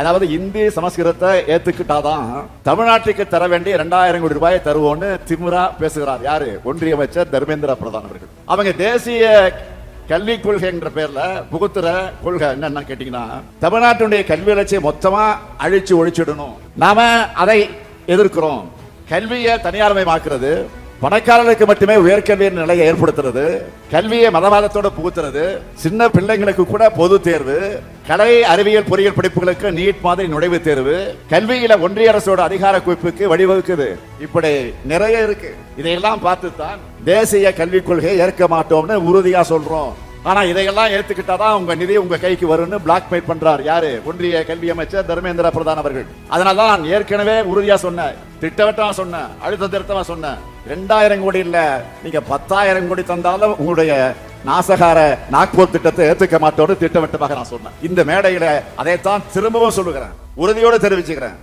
அதாவது இந்தி சமஸ்கிருதத்தை ஏத்துக்கிட்டாதான் தமிழ்நாட்டுக்கு தர வேண்டிய இரண்டாயிரம் கோடி ரூபாயை தருவோம்னு திமுறா பேசுகிறார். யாரு? ஒன்றிய அமைச்சர் தர்மேந்திர பிரதான் அவர்கள். அவங்க தேசிய கல்விக் கொள்கை என்ற பேர்ல புகுத்துற கொள்கை என்னன்னு கேட்டீங்கன்னா தமிழ்நாட்டுடைய கல்வி வளர்ச்சியை மொத்தமா அழிச்சு ஒழிச்சிடணும். நாம அதை எதிர்க்கிறோம். கல்வியை தனியார்மயமாக்குறது பணக்காரர்களுக்கு மட்டுமே உயர்கல்வியின் நிலையை ஏற்படுத்துறது கல்வியை மதவாதத்தோட புகுத்துறது சின்ன பிள்ளைங்களுக்கு கூட பொது தேர்வு கலை அறிவியல் பொறியியல் படிப்புகளுக்கு நீட் மாதிரி நுழைவுத் தேர்வு கல்வியில ஒன்றிய அரசோட அதிகார குவிப்புக்கு வழிவகுக்குது. இப்படி நிறைய இருக்கு. இதையெல்லாம் பார்த்து தான் தேசிய கல்விக் கொள்கையை ஏற்க மாட்டோம்னு உறுதியா சொல்றோம். ஆனா இதையெல்லாம் எடுத்துக்கிட்டாதான் உங்க நிதி உங்க கைக்கு வரும்னு பிளாக்மெயில் பண்றார் யாரு? ஒன்றிய கல்வி அமைச்சர் தர்மேந்திர பிரதான் அவர்கள். அதனால தான் நான் ஏற்கனவே உறுதியா சொன்னேன் திட்டவட்டமா சொன்னேன் அழுத்த திருத்தமா சொன்னேன் ரெண்டாயிரம் கோடி இல்ல நீங்க பத்தாயிரம் கோடி தந்தாலும் உங்களுடைய நாசகார நாக்பூர் திட்டத்தை ஏத்துக்க மாட்டோடு திட்டவட்டமாக நான் சொன்னேன். இந்த மேடையில அதைத்தான் திரும்பவும் சொல்லுகிறேன். உறுதியோடு தெரிவிச்சுக்கிறேன்.